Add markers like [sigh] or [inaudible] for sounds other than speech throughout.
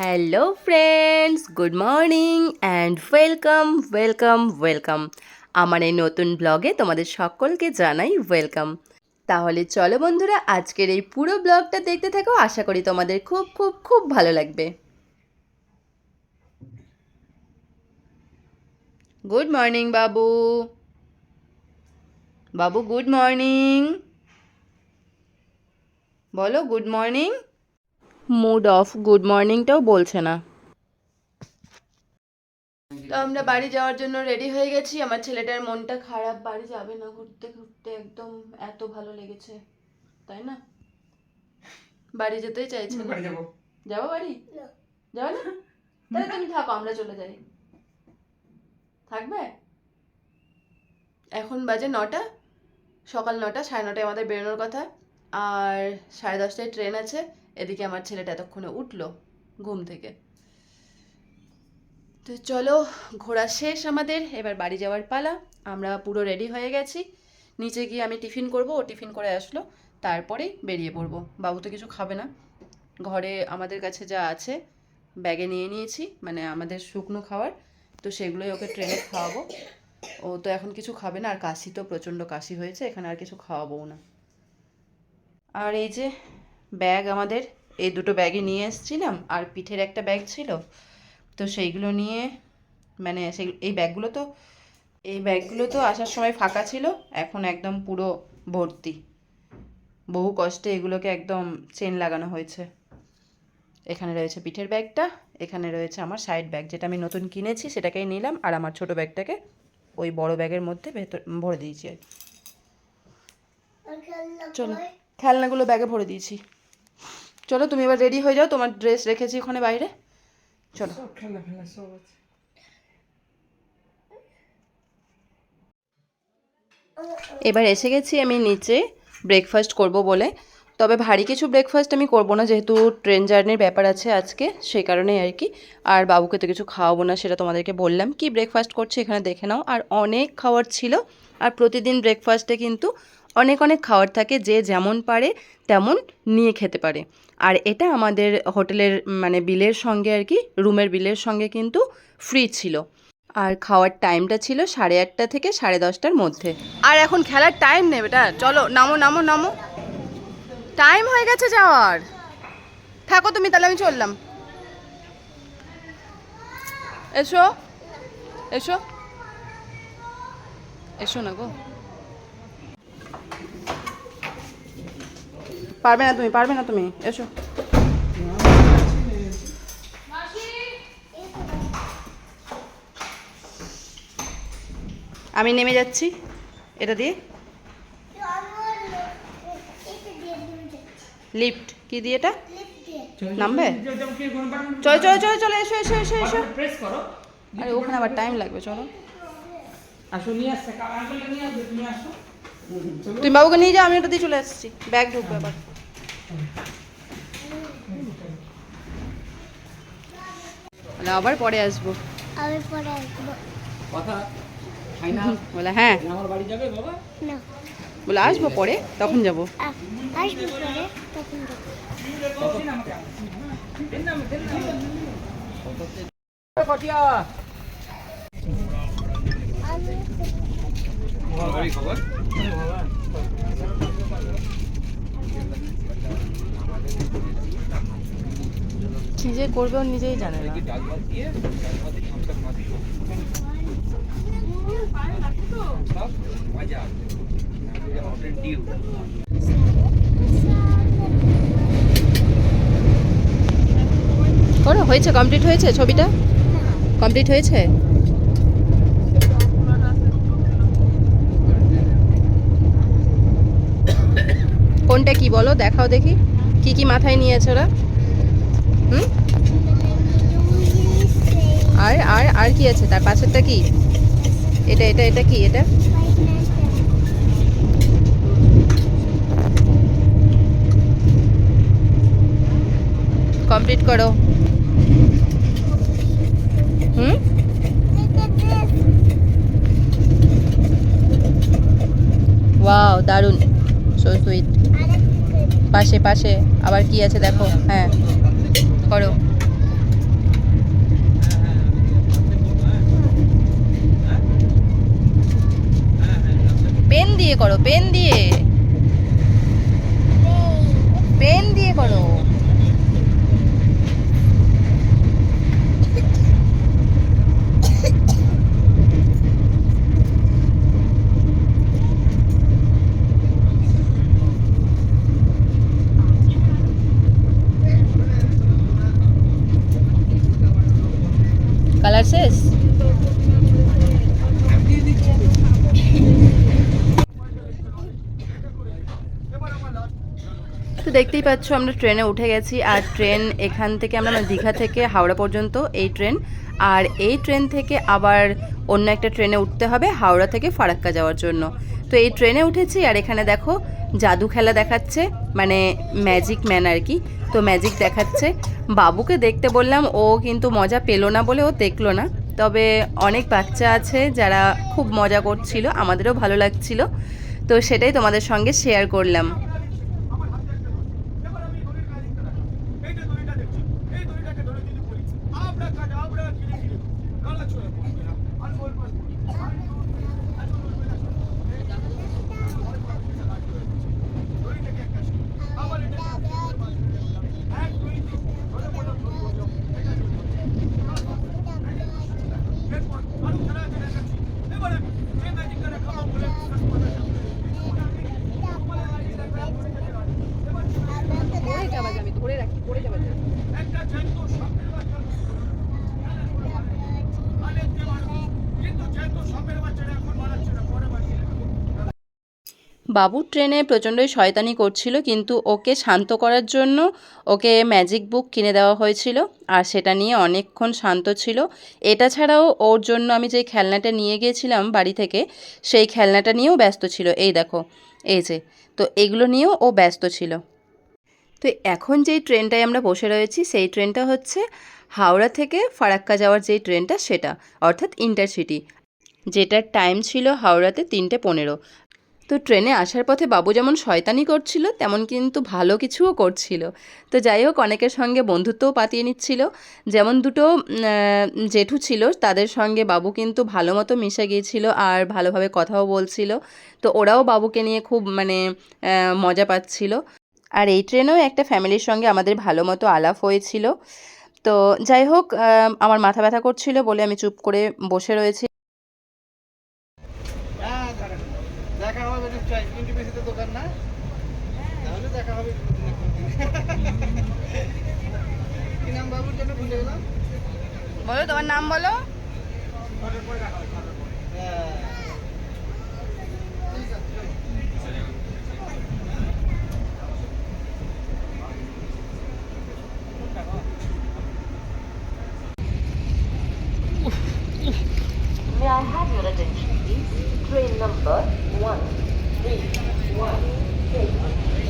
Hello friends good morning and welcome welcome welcome আমার এই নতুন ব্লগে তোমাদের সকলকে জানাই ওয়েলকাম তাহলে চলো বন্ধুরা, আজকের এই পুরো ব্লগটা দেখতে থাকো। আশা করি তোমাদের খুব খুব খুব ভালো লাগবে। গুড মর্নিং বাবু। বাবু গুড মর্নিং বলো good morning mood off good মর্নিংটাও বলছে না। তো আমরা বাড়ি যাওয়ার জন্য রেডি হয়ে গেছি। আমার ছেলেটার মনটা খারাপ বাড়ি যাবে না ঘুরতে ঘুরতে একদম এত ভালো লেগেছে তাই না? বাড়ি যেতেই চাইছে না। বাড়ি যাব। যাব বাড়ি? যাবে না? তাহলে তুমি থাকো আমরা চলে যাই। থাকবে? এখন বাজে নটা সকাল নটা সাড়ে নটায় আমাদের বেরোনোর কথা। আর সাড়ে দশটায় ট্রেন আছে। এদিকে আমার ছেলেটা এতক্ষণে উঠল ঘুম থেকে। তো চলো, ঘোরা শেষ আমাদের, এবার বাড়ি যাওয়ার পালা। আমরা পুরো রেডি হয়ে গেছি। নিচে গিয়ে আমি টিফিন করব, ও টিফিন করে আসলো। তারপরেই বেরিয়ে পড়ব। বাবু তো কিছু খাবে না। ঘরে আমাদের কাছে যা আছে, ব্যাগে নিয়ে নিয়েছি মানে আমাদের শুকনো খাওয়ার। তো সেগুলোই ওকে ট্রেনে খাওয়াবো। ও তো এখন কিছু খাবে না, আর কাশি তো প্রচণ্ড কাশি হয়েছে, এখানে আর কিছু খাওয়াবও না। আর এই যে ব্যাগ আমাদের এই দুটো ব্যাগে নিয়ে এসেছিলাম আর পিঠের একটা ব্যাগ ছিল। তো সেইগুলো নিয়ে মানে সেই এই ব্যাগগুলো তো এই ব্যাগগুলো তো আসার সময় ফাঁকা ছিল এখন একদম পুরো ভর্তি। বহু কষ্টে এগুলোকে একদম চেন লাগানো হয়েছে। এখানে রয়েছে পিঠের ব্যাগটা এখানে রয়েছে আমার সাইড ব্যাগ যেটা আমি নতুন কিনেছি সেটাকেই নিলাম আর আমার ছোট ব্যাগটাকে ওই বড় ব্যাগের মধ্যে ভেতর ভরে দিয়েছি আর কি। চলো খেলনাগুলো ব্যাগে ভরে দিয়েছি। চলো তুমি এবার রেডি হয়ে যাও তোমার ড্রেস রেখেছি ওখানে বাইরে। চলো। এবার এসে গেছি আমি নিচে ব্রেকফাস্ট করব বলে। তবে ভারী কিছু ব্রেকফাস্ট আমি করব না যেহেতু ট্রেন জার্নির ব্যাপার আছে আজকে সেই কারণেই আর কি। আর বাবুকে তো কিছু খাওয়াবো না সেটা তোমাদেরকে বললাম। কি ব্রেকফাস্ট করছি এখানে দেখে নাও। আর অনেক খাবার ছিল আর প্রতিদিন ব্রেকফাস্টে কিন্তু অনেক অনেক খাবার থাকে যে যেমন পারে তেমন নিয়ে খেতে পারে। আর এটা আমাদের হোটেলের মানে বিলের সঙ্গে আর কি, রুমের বিলের সঙ্গে কিন্তু ফ্রি ছিল। আর খাওয়ার টাইমটা ছিল সাড়ে আটটা থেকে সাড়ে দশটার মধ্যে। আর এখন খেলার টাইম নেই বেটা, চলো, নামো নামো নামো। টাইম হয়ে গেছে যাওয়ার। থাকো তুমি, তাহলে আমি চললাম। এসো এসো। এসো না গো। পারবে না তুমি পারবে না তুমি এসো। আমি নেমে যাচ্ছি এটা দিয়ে। লিফট কি দিয়ে এটা? নামবে? চল চল চল চল এসো এসো এসো এসো। প্রেস করো আরে ওখানে আবার টাইম লাগবে চলো। আসো নিয়ে আসছে আঙ্কেল নিয়ে আসবে তুমি আসো। তুমি বাবুকে নিয়ে যাও আমি ওটা দিয়ে চলে আসছি। ব্যাগ ঢুকবে আবার। বলে আবার পরে আসব। পরে আসব। কথা [laughs] বলে হ্যাঁ। আমার বাড়ি যাবে বাবা? না। বলে আসব পরে তখন যাব। আসব পরে তখন দেখো। খবর? কি যে করবে ও নিজেই জানে না। করো, হয়েছে কমপ্লিট হয়েছে ছবিটা? কমপ্লিট হয়েছে? কোনটা কি বলো, দেখাও দেখি। কি কি মাথায় নিয়েছে ওরা? হুম? আর আর আর কি আছে? তার পাশেরটা কি? এটা এটা এটা কি এটা? কমপ্লিট করো। হুম? ওয়াও দারুণ। সো সুইট পাশে পাশে। আবার কি আছে দেখো হ্যাঁ করো। পেন দিয়ে করো পেন দিয়ে। পেন দিয়ে করো। শেষ তো দেখতেই পাচ্ছ, আমরা ট্রেনে উঠে গেছি, আর ট্রেন এখান থেকে আমরা মানে দীঘা থেকে হাওড়া পর্যন্ত এই ট্রেন। আর এই ট্রেন থেকে আবার অন্য একটা ট্রেনে উঠতে হবে, হাওড়া থেকে ফারাক্কা যাওয়ার জন্য। তো এই ট্রেনে উঠেছি, আর এখানে দেখো, জাদু খেলা দেখাচ্ছে মানে ম্যাজিক ম্যান আর কি। তো ম্যাজিক দেখাচ্ছে বাবুকে দেখতে বললাম, ও কিন্তু মজা পেল না বলে ও দেখল না। তবে অনেক বাচ্চা আছে যারা খুব মজা করছিল, আমাদেরও ভালো লাগছিল। তো সেটাই তোমাদের সঙ্গে শেয়ার করলাম। আমরা কাজ আমরা কিনে কিনে গলা ছড়ে পড়বে না আর বল বল দড়িটাকে একটা আবার এটা এক দুই তিন ধরে বলো এরপর আরও খেলা আছে দেখাচ্ছি এবারে যে ম্যাজিকটা খাওয়া বলে একটা জ্যান্ত সাপের বাচ্চা অনেক মানুষ কিন্তু জ্যান্ত সাপের বাচ্চাটা এখন বাড়াচ্ছে না পরে বাড়িয়ে বাবু ট্রেনে প্রচণ্ডই শয়তানি করছিল, কিন্তু ওকে শান্ত করার জন্য ওকে ম্যাজিক বুক কিনে দেওয়া হয়েছিল আর সেটা নিয়ে অনেকক্ষণ শান্ত ছিল। এটা ছাড়াও ওর জন্য আমি যে খেলনাটা নিয়ে গিয়েছিলাম বাড়ি থেকে, সেই খেলনাটা নিয়েও ব্যস্ত ছিল। এই দেখো, এই যে, তো এগুলো নিয়েও ও ব্যস্ত ছিল। তো এখন যেই ট্রেনটায় আমরা বসে রয়েছি, সেই ট্রেনটা হচ্ছে হাওড়া থেকে ফারাক্কা যাওয়ার যেই ট্রেনটা, সেটা, অর্থাৎ ইন্টারসিটি যেটার টাইম ছিল হাওড়াতে তিনটে পনেরো। তো ট্রেনে আসার পথে বাবু যেমন শয়তানি করছিল, তেমন কিন্তু ভালো কিছুও করছিল। তো যাই হোক, অনেকের সঙ্গে বন্ধুত্বও পাতিয়ে নিচ্ছিল। যেমন দুটো জেঠু ছিল, তাদের সঙ্গে বাবু কিন্তু ভালো মতো মিশে গিয়েছিল আর ভালোভাবে কথাও বলছিল। তো ওরাও বাবুকে নিয়ে খুব মানে মজা পাচ্ছিল। আর এই ট্রেনেও একটা ফ্যামিলির সঙ্গে আমাদের ভালো মতো আলাপ হয়েছিল। তো যাই হোক আমার মাথা ব্যথা করছিল বলে আমি চুপ করে বসে রয়েছি হ্যাঁ দাঁড়ান। দেখা হবে নিশ্চয়ই কিন্তু বেশি তো দোকান না তাহলে দেখা হবে কি নাম বাবুর জন্য ভুলে গেলাম বলো তোমার নাম বলো হ্যাঁ। May I have your attention, please? Train number one three one six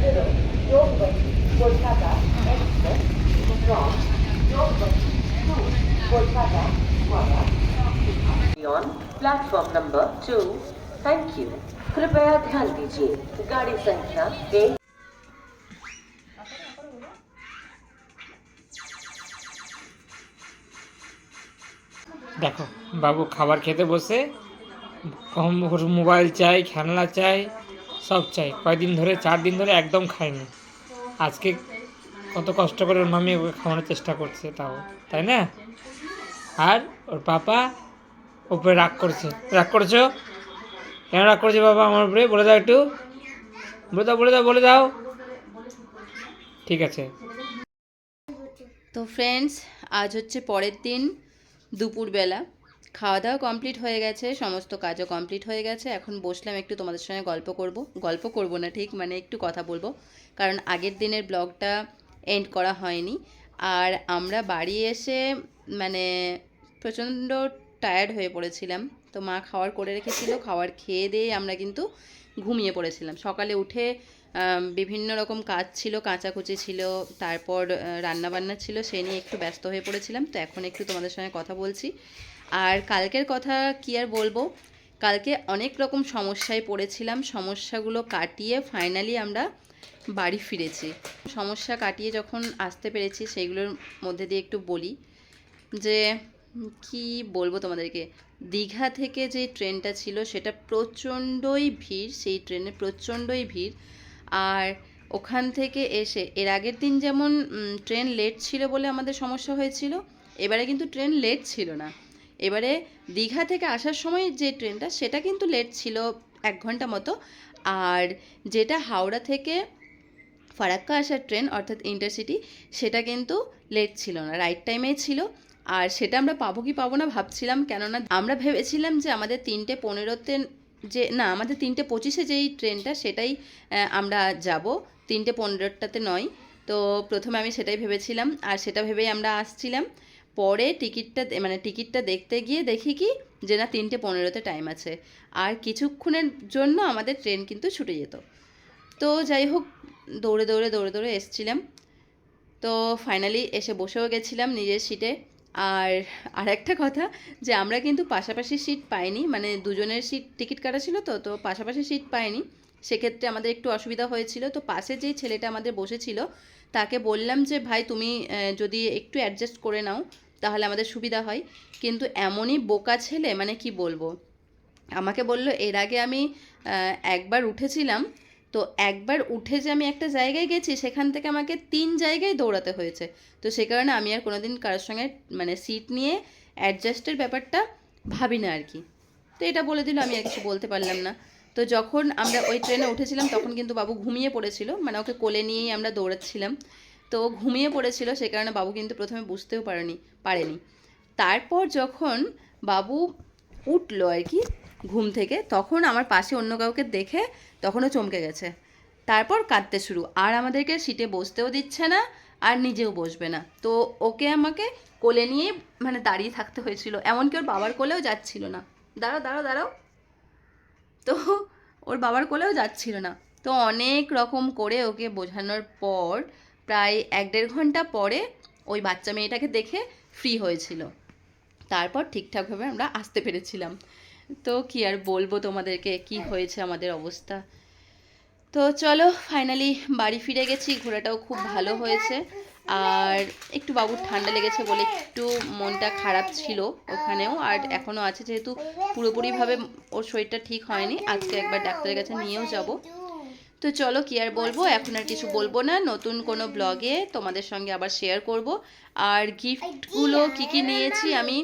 zero Yorkburg, Kolkata Express from Yorkburg to Kolkata via on platform number two thank you कृपया ध्यान दीजिए गाड़ी संख्या एक দেখো বাবু খাবার খেতে বসে কম ওর মোবাইল চাই খেলনা চাই সব চাই। কয়েকদিন ধরে, চার দিন ধরে একদম খায়নি আজকে কত কষ্ট করে ওর মামি ওকে খাওয়ানোর চেষ্টা করছে তাও, তাই না? আর ওর পাপা উপরে রাগ করছে। রাগ করেছ? কেন রাগ করেছে বাবা আমার উপরে? বলে দাও একটু। বলে দাও বলে দাও বলে দাও। ঠিক আছে। তো ফ্রেন্ডস আজ হচ্ছে পরের দিন দুপুরবেলা। খাওয়া দাওয়া কমপ্লিট হয়ে গেছে, সমস্ত কাজও কমপ্লিট হয়ে গেছে। এখন বসলাম একটু তোমাদের সঙ্গে গল্প করব। গল্প করব না, ঠিক? মানে একটু কথা বলব। কারণ আগের দিনের ব্লগটা এন্ড করা হয়নি। আর আমরা বাড়ি এসে মানে প্রচণ্ড টায়ার্ড হয়ে পড়েছিলাম। তো মা খাওয়ার করে রেখেছিল, খাওয়ার খেয়ে দিয়ে আমরা কিন্তু ঘুমিয়ে পড়েছিলাম। সকালে উঠে বিভিন্ন রকম কাজ ছিল, কাঁচাকুচি ছিল, তারপর রান্না বান্না ছিল, সে নিয়ে একটু ব্যস্ত হয়ে পড়েছিলাম। তো এখন একটু তোমাদের সঙ্গে কথা বলছি। আর কালকের কথা কি আর বলব? কালকে অনেক রকম সমস্যায় পড়েছিলাম। সমস্যাগুলো কাটিয়ে ফাইনালি আমরা বাড়ি ফিরেছি। সমস্যা কাটিয়ে যখন আসতে পেরেছি, সেইগুলোর মধ্যে দিয়ে একটু বলি যে, কি বলব তোমাদেরকে? দীঘা থেকে যে ট্রেনটা ছিল, সেটা প্রচণ্ডই ভিড়, সেই ট্রেনে প্রচণ্ডই ভিড়। আর ওখান থেকে এসে, এর আগের দিন যেমন ট্রেন লেট ছিল বলে আমাদের সমস্যা হয়েছিল, এবারে কিন্তু ট্রেন লেট ছিল না। এবারে দীঘা থেকে আসার সময় যে ট্রেনটা, সেটা কিন্তু লেট ছিল এক ঘণ্টা মতো। আর যেটা হাওড়া থেকে ফারাক্কা আসার ট্রেন, অর্থাৎ ইন্টারসিটি সেটা কিন্তু লেট ছিল না রাইট টাইমেই ছিল। আর সেটা আমরা পাবো কি পাবো না ভাবছিলাম, কেননা আমরা ভেবেছিলাম যে আমাদের তিনটে পনেরোতে যে, না, আমাদের তিনটে পঁচিশে যেই ট্রেনটা, সেটাই আমরা যাব। তিনটে পনেরোটাতে নয়। তো প্রথমে আমি সেটাই ভেবেছিলাম, আর সেটা ভেবেই আমরা আসছিলাম। পরে টিকিটটা মানে টিকিটটা দেখতে গিয়ে দেখি কি যে না তিনটে পনেরোতে টাইম আছে। আর কিছুক্ষণের জন্য আমাদের ট্রেন কিন্তু ছুটে যেত। তো যাই হোক, দৌড়ে দৌড়ে দৌড়ে দৌড়ে এসছিলাম। তো ফাইনালি এসে বসেও গেছিলাম নিজের সিটে আর আর একটা কথা যে আমরা কিন্তু পাশাপাশি সিট পাইনি মানে দুজনের সিট টিকিট কাটা ছিল তো তো পাশাপাশি সিট পাইনি। সেক্ষেত্রে আমাদের একটু অসুবিধা হয়েছিল। তো পাশে যেই ছেলেটা আমাদের বসেছিল, তাকে বললাম যে, ভাই, তুমি যদি একটু অ্যাডজাস্ট করে নাও, তাহলে আমাদের সুবিধা হয়। কিন্তু এমনই বোকা ছেলে মানে কি বলব? আমাকে বলল, এর আগে আমি একবার উঠেছিলাম, তো একবার উঠে যে আমি একটা জায়গায় গেছি, সেখান থেকে আমাকে তিন জায়গায় দৌড়াতে হয়েছে। তো সে কারণে আমি আর কোনোদিন কারোর সঙ্গে মানে সিট নিয়ে অ্যাডজাস্টের ব্যাপারটা ভাবি না আর কি। তো এটা বলে দিল, আমি আর কিছু বলতে পারলাম না। তো যখন আমরা ওই ট্রেনে উঠেছিলাম, তখন কিন্তু বাবু ঘুমিয়ে পড়েছিল। মানে ওকে কোলে নিয়েই আমরা দৌড়াচ্ছিলাম। তো ঘুমিয়ে পড়েছিল, সে কারণে বাবু কিন্তু প্রথমে বুঝতেও পারেনি পারেনি। তারপর যখন বাবু উঠল আর কি ঘুম থেকে, তখন আমার পাশে অন্য কাউকে দেখে তখনও চমকে গেছে। তারপর কাঁদতে শুরু। আর আমাদেরকে সিটে বসতেও দিচ্ছে না, আর নিজেও বসবে না। তো ওকে আমাকে কোলে নিয়ে মানে দাঁড়িয়ে থাকতে হয়েছিল। এমনকি ওর বাবার কোলেও যাচ্ছিল না। দাঁড়াও দাঁড়াও দাঁড়াও। তো ওর বাবার কোলেও যাচ্ছিল না। তো অনেক রকম করে ওকে বোঝানোর পর প্রায় এক দেড় ঘণ্টা পরে ওই বাচ্চা মেয়েটাকে দেখে ফ্রি হয়েছিল। তারপর ঠিকঠাকভাবে আমরা আসতে পেরেছিলাম। তো কি আর বলব তোমাদেরকে, কি হয়েছে আমাদের অবস্থা? তো চলো ফাইনালি বাড়ি ফিরে গেছি, ঘোরাটাও খুব ভালো হয়েছে। আর একটু বাবুর ঠান্ডা লেগেছে বলে একটু মনটা খারাপ ছিল ওখানেও, আর এখনও আছে যেহেতু পুরোপুরিভাবে ওর শরীরটা ঠিক হয়নি, আজকে একবার ডাক্তারের কাছে নিয়েও যাব। তো চলো কি আর বলব, এখন আর কিছু বলব না, নতুন কোনো ব্লগে তোমাদের সঙ্গে আবার শেয়ার করব। আর গিফটগুলো কি কি নিয়েছি আমি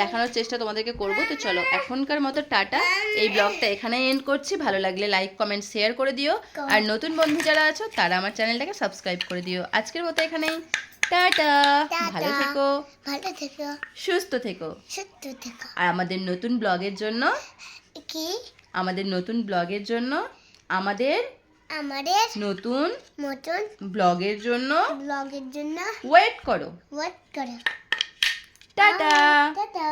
দেখানোর চেষ্টা তোমাদেরকে করব। তো চলো এখনকার মতো টাটা। এই ব্লগটা এখানে এন্ড করছি। ভালো লাগলে লাইক কমেন্ট শেয়ার করে দিও। আর নতুন বন্ধু যারা আছো তারা আমার চ্যানেলটাকে সাবস্ক্রাইব করে দিও। আজকের মতো এখানেই। টাটা। ভালো থেকো। ভালো থেকো। সুস্থ থেকো। সুস্থ থেকো। আর আমাদের নতুন ব্লগের জন্য কি? আমাদের নতুন ব্লগের জন্য আমাদের আমাদের নতুন মতন ব্লগের জন্য ব্লগের জন্য ওয়েট করো। ওয়াট করো। Tata tata